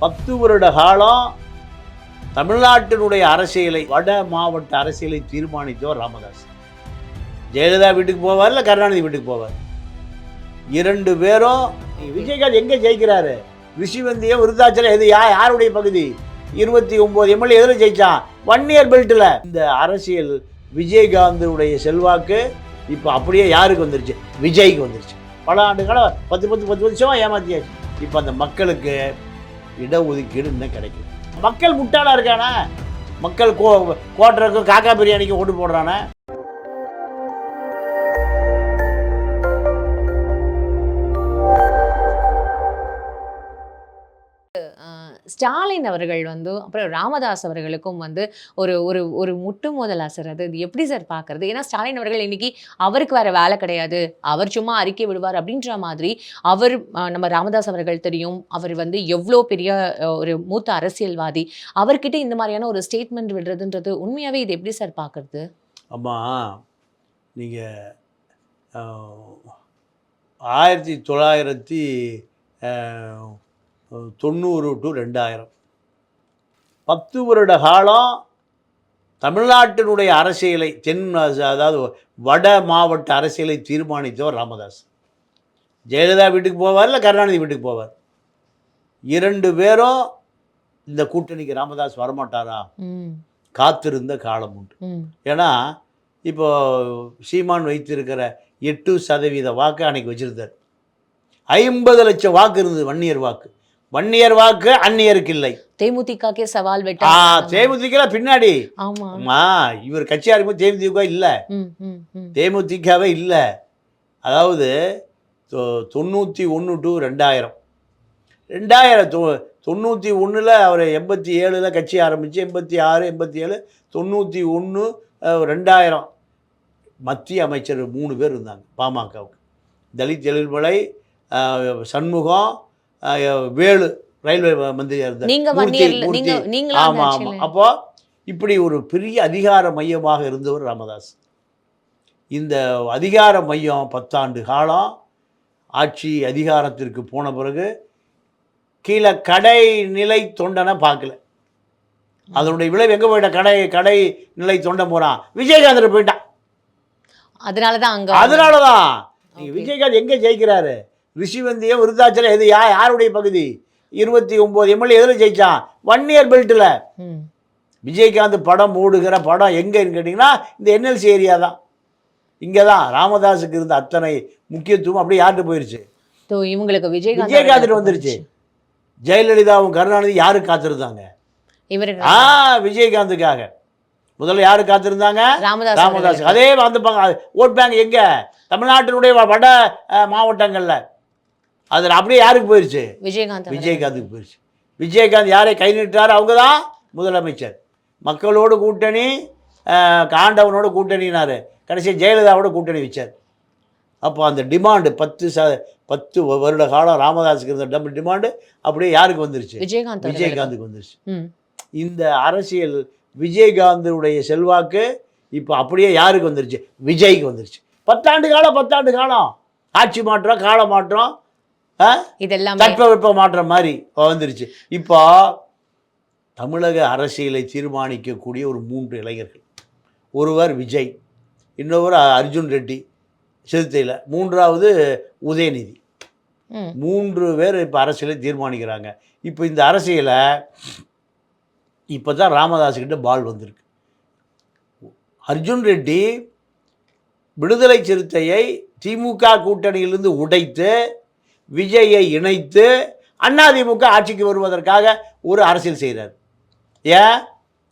பத்து வருட காலம் தமிழ்நாட்டினுடைய அரசியலை வட மாவட்ட அரசியலை தீர்மானித்தவர் ராமதாஸ். ஜெயலலிதா வீட்டுக்கு போவார் இல்லை கருணாநிதி வீட்டுக்கு போவார்? இரண்டு பேரும் விஜயகாந்த் எங்கே ஜெயிக்கிறாரு? ரிஷிவந்தியம் விருத்தாச்சலம் எது யா யாருடைய பகுதி? இருபத்தி ஒம்பது எம்எல்ஏ எதில் ஜெயிச்சான். ஒன் இயர் பெல்ட்டில் இந்த அரசியல் விஜயகாந்துடைய செல்வாக்கு இப்போ அப்படியே யாருக்கு வந்துருச்சு? விஜய்க்கு வந்துருச்சு. பல ஆண்டுகளாக பத்து பத்து பத்து வருஷமாக ஏமாத்தியாச்சு. இப்போ அந்த மக்களுக்கு இடஒதுக்கீடு இன்னும் கிடைக்கும். மக்கள் முட்டாளாக இருக்கானா? மக்கள் கோ கோட்டருக்கும் காக்கா பிரியாணிக்கும் ஓட்டு போடுறானே? ஸ்டாலின் அவர்கள் வந்து அப்புறம் ராமதாஸ் அவர்களுக்கும் வந்து ஒரு ஒரு ஒரு முட்டு மோதலா சார் அது இது எப்படி சார் பார்க்கறது ஏன்னா ஸ்டாலின் அவர்கள் இன்னைக்கு அவருக்கு வேற வேலை கிடையாது. அவர் சும்மா அறிக்கை விடுவார் அப்படின்ற மாதிரி அவர் நம்ம ராமதாஸ் அவர்கள் தெரியும். அவர் வந்து எவ்வளோ பெரிய ஒரு மூத்த அரசியல்வாதி. அவர்கிட்ட இந்த மாதிரியான ஒரு ஸ்டேட்மெண்ட் விடுறதுன்றது உண்மையாகவே இது எப்படி சார் பார்க்கறது அம்மா நீங்கள் ஆயிரத்தி தொள்ளாயிரத்தி தொண்ணூறு டு ரெண்டாயிரம். பத்து வருட காலம் தமிழ்நாட்டினுடைய அரசியலை தென் அதாவது வட மாவட்ட அரசியலை தீர்மானித்தவர் ராமதாஸ். ஜெயலலிதா வீட்டுக்கு போவார் இல்லை கருணாநிதி வீட்டுக்கு போவார்? இரண்டு பேரும் இந்த கூட்டணிக்கு ராமதாஸ் வரமாட்டாரா? காத்திருந்த காலம் உண்டு. ஏன்னா இப்போ சீமான் வைத்திருக்கிற எட்டு சதவீத வாக்கு அன்னைக்கு வச்சிருந்தார். ஐம்பது லட்சம் வாக்கு இருந்தது வன்னியர் வாக்கு. வன்னியர் வாக்கு அந்நியருக்கு இல்லை. தேமுதிகக்கே சவால் விட்டா தேமுதிக பின்னாடி. ஆமா. இவர் கட்சி ஆரம்பிக்கும் தேமுதிக இல்லை? தேமுதிகவே இல்லை. அதாவது தொ- தொண்ணூற்றி ஒன்று டு ரெண்டாயிரம். ரெண்டாயிரம் தொ தொண்ணூற்றி ஒன்றில் அவர் எண்பத்தி ஏழில் கட்சி ஆரம்பித்து எண்பத்தி ஆறு எண்பத்தி ஏழு தொண்ணூற்றி ஒன்று ரெண்டாயிரம். மத்திய அமைச்சர் மூணு பேர் இருந்தாங்க பாமகவுக்கு. தலித் எழில்மலை சண்முகம் வேலு ரயில்வே மந்திரியாக இருந்தார். நீங்களா ஆமாம் ஆமாம் ஆட்சியில? அப்போ இப்படி ஒரு பெரிய அதிகார மையமாக இருந்தவர் ராமதாஸ். இந்த அதிகார மையம் பத்தாண்டு காலம் ஆட்சி அதிகாரத்திற்கு போன பிறகு கீழே கடை நிலை தொண்டனை பார்க்கல. அதனுடைய விளைவு எங்கே போயிட்டான் கடை கடை நிலை தொண்டன் போகிறான் விஜயகாந்த் போயிட்டான். அதனாலதான் அங்க அதனால தான் நீங்க Okay. விஜயகாந்த் எங்கே ஜெயிக்கிறாரு? ரிஷிவந்தியம் விருத்தாச்சலம் எது யா யாருடைய பகுதி? இருபத்தி ஒம்பது எம்எல்ஏ எதில் ஜெயிச்சான் ஒன் இயர் பெல்ட்டில். விஜயகாந்த் படம் ஓடுகிற படம் எங்கன்னு கேட்டிங்கன்னா இந்த என்எல்சி ஏரியா தான். இங்கே தான் ராமதாஸுக்கு இருந்த அத்தனை முக்கியத்துவம் அப்படியே யார்கிட்ட போயிருச்சு? இவங்களுக்கு விஜயகாந்த் விஜயகாந்த் வந்துருச்சு. ஜெயலலிதாவும் கருணாநிதி யாரு காத்திருந்தாங்க? ஆ விஜயகாந்துக்காக. முதல்ல யாரு காத்திருந்தாங்க? ராமதாஸ் ராமதாஸ். அதே பக்கம் ஓட் பேங்க் எங்க? தமிழ்நாட்டினுடைய வட மாவட்டங்கள்ல. அதில் அப்படியே யாருக்கு போயிருச்சு? விஜயகாந்த். விஜயகாந்துக்கு போயிருச்சு. விஜயகாந்த் யாரை கை நீட்டாரோ அவங்க தான் முதலமைச்சர். மக்களோடு கூட்டணி காண்டவனோட கூட்டணினாரு. கடைசி ஜெயலலிதாவோட கூட்டணி வச்சார். அப்போ அந்த டிமாண்டு பத்து ச பத்து வருட காலம் ராமதாஸுக்கு இருந்த டபுள் டிமாண்டு அப்படியே யாருக்கு வந்துருச்சு? விஜயகாந்த். விஜயகாந்துக்கு வந்துருச்சு. இந்த அரசியல் விஜயகாந்தனுடைய செல்வாக்கு இப்போ அப்படியே யாருக்கு வந்துருச்சு? விஜய்க்கு வந்துருச்சு. பத்தாண்டு காலம் பத்தாண்டு காலம். ஆட்சி மாற்றம் கால மாற்றம்? இதெல்லாமே தட்பவெப்ப மாற்றம் மாதிரி வந்துருச்சு. இப்போ தமிழக அரசியலை தீர்மானிக்கக்கூடிய ஒரு மூன்று இளைஞர்கள். ஒருவர் விஜய் இன்னொருவர் அர்ஜுன் ரெட்டி சிறுத்தையில். மூன்றாவது உதயநிதி. மூன்று பேர் இப்போ அரசியலை தீர்மானிக்கிறாங்க. இப்போ இந்த அரசியலை இப்போ தான் ராமதாஸுக்கிட்ட பால் வந்திருக்கு. அர்ஜுன் ரெட்டி விடுதலை சிறுத்தையை திமுக கூட்டணியிலிருந்து உடைத்து விஜயை இணைத்து அதிமுக ஆட்சிக்கு வருவதற்காக ஒரு அரசியல் செய்கிறார் ஏன்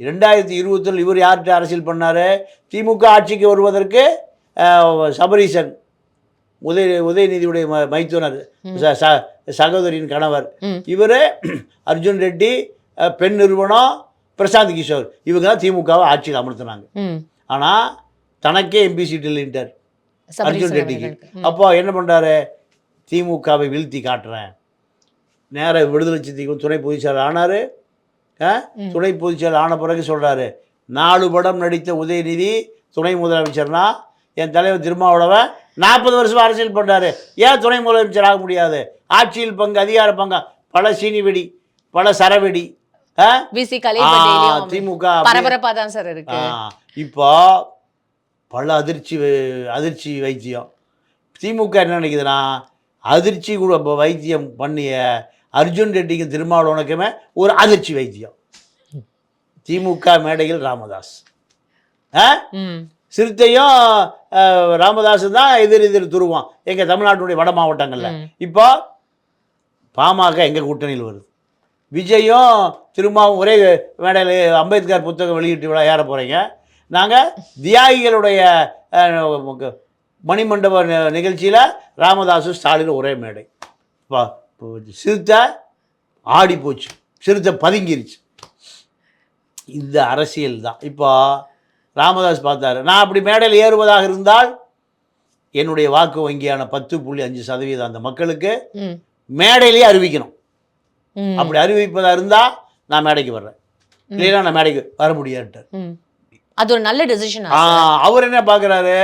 ரெண்டாயிரத்தி இருபத்தில் இவர் யார்கிட்ட அரசியல் பண்ணார்? திமுக ஆட்சிக்கு வருவதற்கு சபரீசன் உதய உதயநிதியுடைய மைத்துனர் சகோதரியின் கணவர். இவர் அர்ஜுன் ரெட்டி பெண் நிறுவனம் பிரசாந்த் கிஷோர். இவங்க தான் திமுகவை ஆட்சியில் அமர்த்தினாங்க. ஆனால் தனக்கே எம்பி சீட் இல்லைன்ட்டார். அர்ஜுன் ரெட்டிக்கு. அப்போ என்ன பண்ணுறாரு திமுகவை வீழ்த்தி காட்டுறேன். நேர விடுதலை சித்திக்கும் துணை பொதுச்செயலாளர் ஆனார். துணை பொதுச்செயலாளர் ஆன பிறகு சொல்கிறாரு நாலு படம் நடித்த உதயநிதி துணை முதலமைச்சர்னா என் தலைவர் திருமாவளவன் நாற்பது வருஷம் அரசியல் பண்ணுறாரு ஏன் துணை முதலமைச்சர் ஆக முடியாது? ஆட்சியில் பங்கு அதிகார பங்கு பல சீனி வெடி பல சரவெடி திமுக இப்போ பல அதிர்ச்சி அதிர்ச்சி வைத்தியம். திமுக என்ன நினைக்குதுன்னா அதிர்ச்சி வைத்தியம் பண்ணிய அர்ஜுன் ரெட்டிக்கும் திருமாவளவனுக்குமே ஒரு அதிர்ச்சி வைத்தியம். திமுக மேடையில் ராமதாஸ். சிறுத்தையும் அஹ், ராமதாஸும் தான் எதிர் எதிர் துருவான் எங்கள் தமிழ்நாட்டுடைய வட மாவட்டங்களில். இப்போ பாமக எங்கள் கூட்டணியில் வருது? விஜயும் திருமாவும் ஒரே மேடையில் அம்பேத்கர் புத்தகம் வெளியிட்டு விழா ஏற போகிறீங்க நாங்கள் தியாகிகளுடைய மணிமண்டப நிகழ்ச்சியில் ராமதாஸும் ஸ்டாலினும் ஒரே மேடை. சிறுத்தை ஆடி போச்சு. சிறுத்தை பதுங்கிருச்சு. இந்த அரசியல் தான். இப்போ ராமதாஸ் பார்த்தாரு நான் அப்படி மேடையில் ஏறுவதாக இருந்தால் என்னுடைய வாக்கு வங்கியான பத்து புள்ளி அஞ்சு சதவீதம் அந்த மக்களுக்கு மேடையிலேயே அறிவிக்கணும். அப்படி அறிவிப்பதா இருந்தால் நான் மேடைக்கு வர்றேன். இல்லைன்னா நான் மேடைக்கு வர முடியாதுட்டார். அது ஒரு நல்ல டெசிஷன் அவர் என்ன பார்க்குறாரு?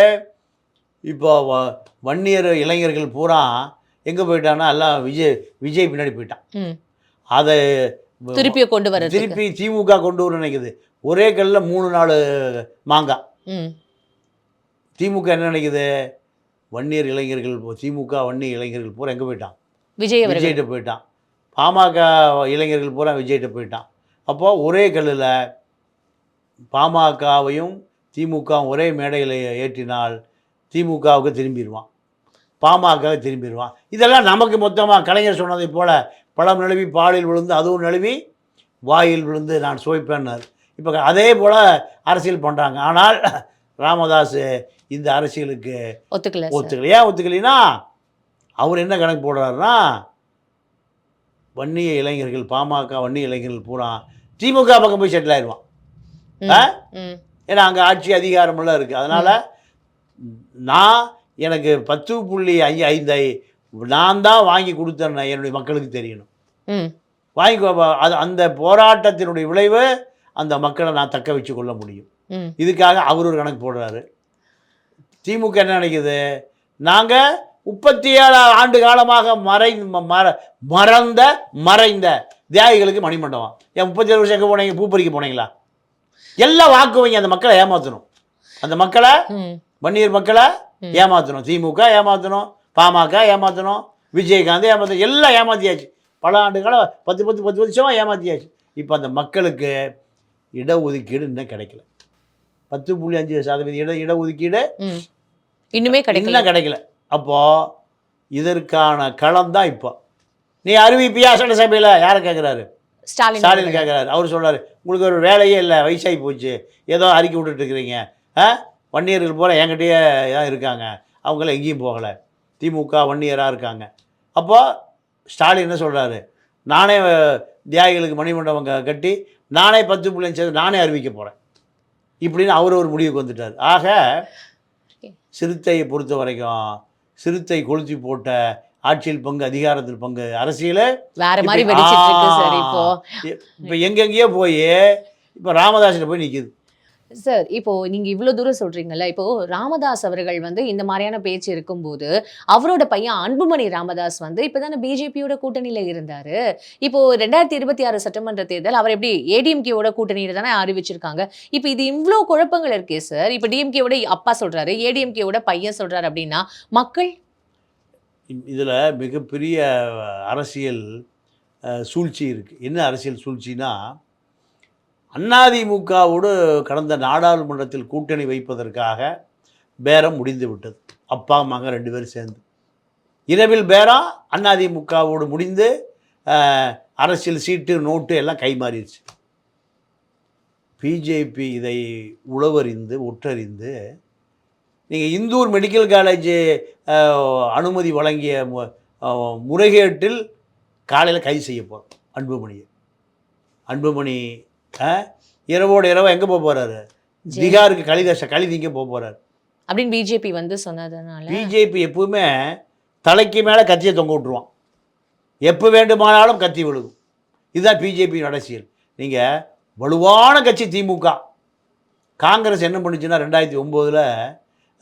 இப்போ வ- வன்னியர் இளைஞர்கள் பூரா எங்கே போயிட்டான்னா எல்லாம் விஜய் விஜய் பின்னாடி போயிட்டான். அதை திருப்பி கொண்டு வர்றது திருப்பி திமுக கொண்டு வர நினைக்குது. ஒரே கல்ல மூணு நாலு மாங்காய் திமுக என்ன நினைக்குது? வன்னியர் இளைஞர்கள் திமுக வன்னியர் இளைஞர்கள் பூரா எங்கே போயிட்டான்? விஜய் விஜய்கிட்ட போயிட்டான். பாமக இளைஞர்கள் பூரா விஜய்கிட்ட போயிட்டான். அப்போ ஒரே கல்லில் பாமகவையும் திமுகவும் ஒரே மேடையில் ஏற்றினால் திமுகவுக்கு திரும்பிடுவான். பாமக திரும்பிடுவான். இதெல்லாம் நமக்கு மொத்தமாக கலைஞர் சொன்னதை போல் பழம் நழுவி பாலில் விழுந்து அதுவும் நழுவி வாயில் விழுந்து நான் சுவைப்பேன்னார். இப்போ அதே போல் அரசியல் பண்ணுறாங்க ஆனால் ராமதாஸ் இந்த அரசியலுக்கு ஒத்துக்கல ஒத்துக்கல. ஏன் ஒத்துக்கலைன்னா அவர் என்ன கணக்கு போடுறாருன்னா வன்னிய இளைஞர்கள் பாமக வன்னிய இளைஞர்கள் பூரா திமுக பக்கம் போய் செட்டில் ஆயிடுவான். ஏன்னா அங்கே ஆட்சி அதிகாரமெல்லாம் இருக்குது அதனால் நான் எனக்கு பத்து புள்ளி ஐந்து ஐந்தை நான் தான் வாங்கி கொடுத்தேன் என்னுடைய மக்களுக்கு தெரியணும். வாங்கி அது அந்த போராட்டத்தினுடைய விளைவு அந்த மக்களை நான் தக்க வச்சு கொள்ள முடியும். இதுக்காக அவர் ஒரு கணக்கு போடுறாரு. திமுக என்ன நினைக்குது? நாங்கள் முப்பத்தி ஏழு ஆண்டு காலமாக மறை மற மறந்த மறைந்த தியாகிகளுக்கு மணிமண்டபம். ஏன் முப்பத்தி ஏழு வருஷம் எங்கே போனீங்க? பூ பறிக்க போனீங்களா? எல்லாம் வாக்கு வைங்க அந்த மக்களை ஏமாற்றணும் அந்த மக்களை வன்னியர் மக்களை. ஏமாற்றணும் திமுக ஏமாற்றணும் பாமக ஏமாற்றணும் விஜயகாந்த் ஏமாற்றணும் எல்லாம் ஏமாத்தியாச்சு. பல ஆண்டு காலம் பத்து பத்து பத்து வருஷமாக ஏமாத்தியாச்சு. இப்போ அந்த மக்களுக்கு இடஒதுக்கீடு இன்னும் கிடைக்கல. பத்து புள்ளி அஞ்சு சதவீத இட இடஒதுக்கீடு இன்னுமே கிடைக்கல. இன்னும் கிடைக்கல. அப்போ இதற்கான களம் தான் இப்போ. நீ அறிவிப்பியா சட்டசபையில் யாரை கேட்குறாரு ஸ்டாலின் ஸ்டாலின். கேட்குறாரு அவர் சொல்றாரு உங்களுக்கு ஒரு வேலையே இல்லை. வயசாகி போச்சு. ஏதோ அறிக்கை விட்டுட்டு இருக்கிறீங்க. ஆ? வன்னியர்கள் போல என்கிட்டயே தான் இருக்காங்க. அவங்களாம் எங்கேயும் போகலை. திமுக வன்னியராக இருக்காங்க. அப்போ ஸ்டாலின் என்ன சொல்கிறாரு நானே தியாகிகளுக்கு மணிமண்டபம் கட்டி நானே பத்து பிள்ளைங்க சேர்த்து நானே அறிவிக்க போகிறேன் இப்படின்னு அவர் ஒரு முடிவுக்கு வந்துட்டார். ஆக சிறுத்தையை பொறுத்த வரைக்கும் சிறுத்தை கொளுத்தி போட்ட ஆட்சியில் பங்கு அதிகாரத்தில் பங்கு அரசியல் வேற மாதிரி இப்போ. எங்கெங்கேயோ போய் இப்போ ராமதாஸில் போய் நிற்கிது சார் இப்போ நீங்க இவ்வளவு தூரம் சொல்றீங்கல்ல இப்போ ராமதாஸ் அவர்கள் வந்து இந்த மாதிரியான பேச்சு இருக்கும்போது அவரோட பையன் அன்புமணி ராமதாஸ் வந்து இப்பதானே பிஜேபியோட கூட்டணியில இருந்தாரு. இப்போ ரெண்டாயிரத்தி இருபத்தி ஆறு சட்டமன்ற தேர்தல் அவர் எப்படி ஏடிஎம்கேவோட கூட்டணியில தானே அறிவிச்சிருக்காங்க. இப்போ இது இவ்வளோ குழப்பங்கள் இருக்கே சார் இப்போ டிஎம்கேவோட அப்பா சொல்றாரு ஏடிஎம்கேவோட பையன் சொல்றாரு அப்படின்னா மக்கள்? இதில் மிகப்பெரிய அரசியல் சூழ்ச்சி இருக்குது என்ன அரசியல் சூழ்ச்சின்னா அதிமுகவோடு கடந்த நாடாளுமன்றத்தில் கூட்டணி வைப்பதற்காக பேரம் முடிந்து விட்டது அப்பா மகன் ரெண்டு பேரும் சேர்ந்து. இரவில் பேரம் அதிமுகவோடு முடிந்து அரசியல் சீட்டு நோட்டு எல்லாம் கைமாறிடுச்சு. பிஜேபி இதை உளவறிந்து ஒற்றறிந்து நீங்கள் இந்தூர் மெடிக்கல் காலேஜ் அனுமதி வழங்கிய மு- முறைகேட்டில் காலையில் கைது செய்ய போகிறோம் அன்புமணியை. அன்புமணி இரவோடு இரவு எங்கே போக போகிறாரு. பீகாருக்கு கலிதச கலிதிங்க போக போகிறாரு அப்படின்னு பிஜேபி வந்து சொன்னதுனால பிஜேபி எப்பவுமே தலைக்கு மேலே கத்தியை தொங்க விட்டுருவான். எப்போ வேண்டுமானாலும் கத்தி விழுகும். இதுதான் பிஜேபியின் அரசியல். நீங்கள் வலுவான கட்சி திமுக. காங்கிரஸ் என்ன பண்ணுச்சுன்னா ரெண்டாயிரத்தி ஒம்போதில்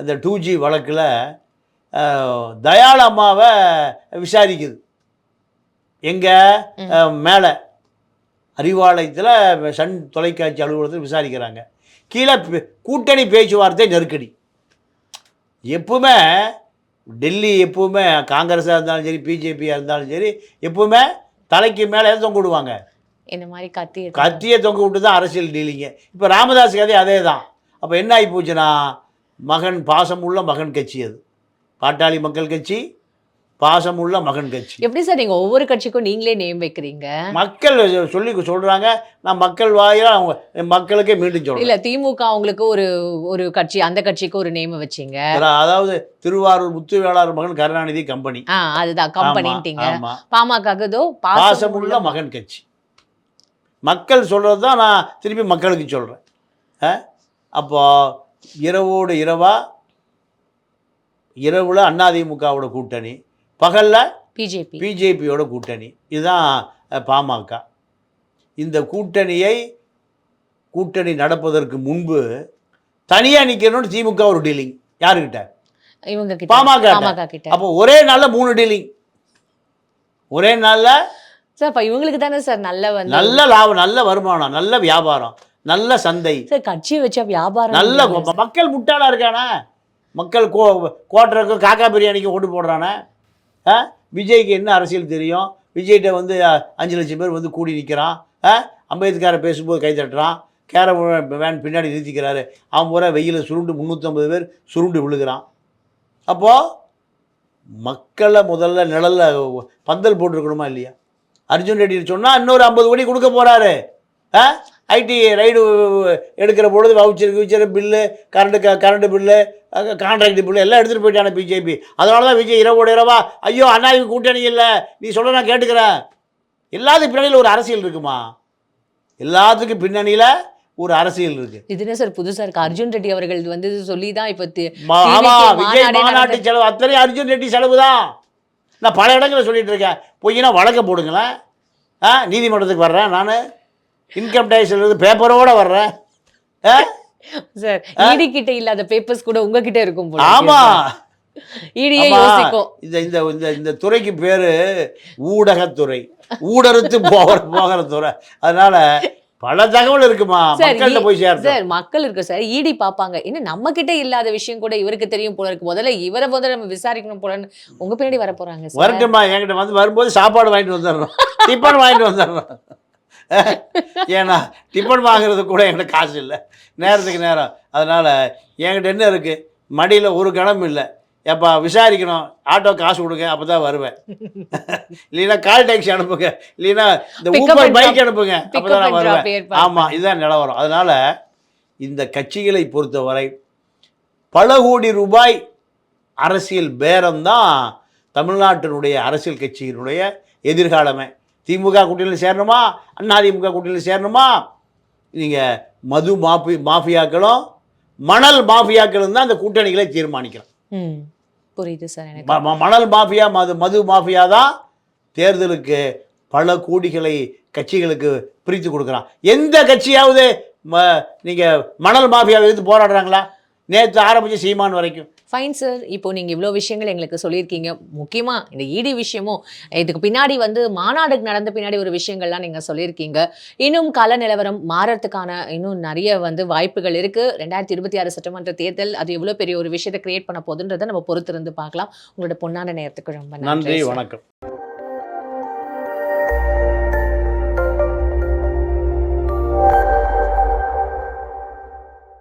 அந்த டூ ஜி வழக்கில் தயாள் அம்மாவை விசாரிக்குது. எங்கே? மேலே. அறிவாலயத்தில் சன் தொலைக்காட்சி அலுவலகத்தில் விசாரிக்கிறாங்க. கீழே கூட்டணி பேச்சுவார்த்தை நெருக்கடி. எப்பவுமே டெல்லி எப்பவுமே காங்கிரஸாக இருந்தாலும் சரி பிஜேபியாக இருந்தாலும் சரி எப்பவுமே தலைக்கு மேலே தொங்க விடுவாங்க. இந்த மாதிரி கத்தி எடுத்து- கத்தியை தொங்க விட்டு தான் அரசியல் டீலிங்க. இப்போ ராமதாஸ் கதை அதே தான். அப்போ என்ன ஆகி போச்சுன்னா மகன் பாசமுள்ள மகன் கட்சி அது. பாட்டாளி மக்கள் கட்சி பாசமுள்ள மகன் கட்சி. எப்படி சார் நீங்க ஒவ்வொரு கட்சிக்கும் நீங்களே நேம் வைக்கிறீங்க? மக்கள் சொல்லி சொல்கிறாங்க நான் மக்கள் வாயிலாக அவங்க மக்களுக்கே மீண்டும் சொல்கிறேன் இல்ல திமுக அவங்களுக்கு ஒரு ஒரு கட்சி அந்த கட்சிக்கு ஒரு நேம் வச்சீங்க. அதாவது திருவாரூர் முத்துவேளார் மகன் கருணாநிதி கம்பெனி ஆ அதுதான் கம்பெனின்ட்டீங்க பாமகதோ பாசமுள்ள மகன் கட்சி. மக்கள் சொல்கிறது தான் நான் திருப்பி மக்களுக்கு சொல்கிறேன் அப்போ இரவோடு இரவா இரவில் அதிமுகவோட கூட்டணி பகலில் பிஜேபி. பிஜேபியோட கூட்டணி. இதுதான் பாமக. இந்த கூட்டணியை கூட்டணி நடப்பதற்கு முன்பு தனியாக நிற்கணும்னு திமுக ஒரு டீலிங். யாருக்கிட்ட இவங்க பாமக கிட்ட. அப்போ ஒரே நாளில் மூணு டீலிங். ஒரே நாளில் சார் அப்ப இவங்களுக்கு தானே சார் நல்ல வந்து நல்ல லாபம் நல்ல வருமானம் நல்ல வியாபாரம் நல்ல சந்தை. சார் கட்சி வச்சா வியாபாரம் நல்ல மக்கள் முட்டாளா இருக்கானே? மக்கள் கோ கோட்டருக்கும் காக்கா பிரியாணிக்கும் ஓட்டு போடுறானே? விஜய்க்கு என்ன அரசியல் தெரியும்? விஜய்கிட்ட வந்து அஞ்சு லட்சம் பேர் வந்து கூடி நிற்கிறான் ஆ? அம்பேத்கரை பேசும்போது கை தட்டுறான். கேர வேன் பின்னாடி நிறுத்திக்கிறாரு. அவன் பூரா வெயிலில் சுருண்டு முந்நூற்றம்பது பேர் சுருண்டு விழுகிறான். அப்போது மக்களை முதல்ல நிழலில் பந்தல் போட்டிருக்கணுமா இல்லையா? அர்ஜுன் ரெட்டி சொன்னால் இன்னொரு ஐம்பது கோடி கொடுக்க போகிறாரு ஆ? ஐடி ரைடு எடுக்கிற பொழுது வவுச்சர் கிவுச்சர் பில்லு கரண்ட்டு க கரண்ட்டு பில்லு கான்ட்ராக்ட் பில்லு எல்லாம் எடுத்துகிட்டு போயிட்டானே பிஜேபி அதனால தான் விஜய் இரவோட இரவா ஐயோ அண்ணாவுக்கு கூட்டணி இல்லை. நீ சொல்ல நான் கேட்டுக்கிறேன். எல்லாத்துக்கும் பின்னணியில் ஒரு அரசியல் இருக்குமா? எல்லாத்துக்கும் பின்னணியில் ஒரு அரசியல் இருக்குது இது என்ன சார் புதுசா இருக்கு. அர்ஜுன் ரெட்டி அவர்கள் வந்து சொல்லி தான் இப்ப ஆமா விஜய் மாநாடே மாநாட்டு செலவு. அத்தனை அர்ஜுன் ரெட்டி செலவு தான் நான் பல இடங்களில் சொல்லிட்டு இருக்கேன். பொய்னா வழக்க போடுங்களேன். ஆ நீதிமன்றத்துக்கு வர்றேன் நான். இன்கம் டேக்ஸ்லேருந்து பேப்பரோட வர்றேன் சார் ஈடி கிட்ட இல்லாத பேப்பர்ஸ் கூட உங்ககிட்ட இருக்கும் போல ஆமா. ஈடியே ஆமா. யோசிக்கும். இந்த இந்த இந்த இந்த துறைக்கு பேரு ஊடகத்துறை. ஊடறுத்து போகிற போகிற துறை. அதனால பல தகவல் இருக்குமா? சார், மக்கள்கிட்ட போய் சேரட்டும். சார் மக்கள் இருக்கு சார் ஈடி பாப்பாங்க என்ன நம்ம கிட்ட இல்லாத விஷயம் கூட இவருக்கு தெரியும் போல இருக்கு. முதல்ல இவரை முதல்ல நம்ம விசாரிக்கணும் போலன்னு உங்க பின்னாடி வர போறாங்க வரட்டுமா என்கிட்ட வந்து வரும்போது சாப்பாடு வாங்கிட்டு வந்துடுறோம். டிஃபன் வாங்கிட்டு வந்துடுறோம். ஏன்னா டிஃபன் வாங்குறது கூட என்கிட்ட காசு இல்லை. நேரத்துக்கு நேரம். அதனால் என்கிட்ட என்ன இருக்குது மடியில் ஒரு கணம் இல்லை. எப்பா விசாரிக்கணும். ஆட்டோ காசு கொடுங்க அப்போ தான் வருவேன். இல்லைன்னா கால் டாக்ஸி அனுப்புங்க. இல்லைன்னா இந்த and பைக். அனுப்புங்க. அப்போ தான் நான் வருவேன். ஆமாம் இதுதான் நிலவரம் அதனால் இந்த கட்சிகளை பொறுத்தவரை பல கோடி ரூபாய் அரசியல் பேரம்தான் தமிழ்நாட்டினுடைய அரசியல் கட்சியினுடைய எதிர்காலமே. திமுக கூட்டணியில் சேரணுமா? அதிமுக கூட்டணியில் சேரணுமா? நீங்கள் மது மாஃபி மாஃபியாக்களும் மணல் மாஃபியாக்களும் தான் அந்த கூட்டணிகளை தீர்மானிக்கிறோம். புரியுது சார் மணல் மாஃபியா மது மது மாஃபியா தான் தேர்தலுக்கு பல கோடிகளை கட்சிகளுக்கு பிரித்து கொடுக்குறான். எந்த கட்சியாவது நீங்கள் மணல் மாஃபியாவை எதிர்த்து போராடுறாங்களா? நேற்று ஆரம்பிச்ச சீமான் வரைக்கும். ஃபைன் சார் இப்போ நீங்க இவ்வளோ விஷயங்கள் எங்களுக்கு சொல்லியிருக்கீங்க. முக்கியமா இந்த ஈடி விஷயமும் இதுக்கு பின்னாடி வந்து மாநாடுக்கு நடந்த பின்னாடி ஒரு விஷயங்கள்லாம் நீங்க சொல்லியிருக்கீங்க. இன்னும் கள நிலவரம் மாறத்துக்கான இன்னும் நிறைய வந்து வாய்ப்புகள் இருக்கு. ரெண்டாயிரத்தி இருபத்தி ஆறு சட்டமன்ற தேர்தல் அது எவ்வளோ பெரிய ஒரு விஷயத்தை கிரியேட் பண்ண போகுதுன்றதை நம்ம பொறுத்திருந்து பார்க்கலாம். உங்களோட பொன்னான நேரத்துக்கு ரொம்ப நன்றி. வணக்கம்.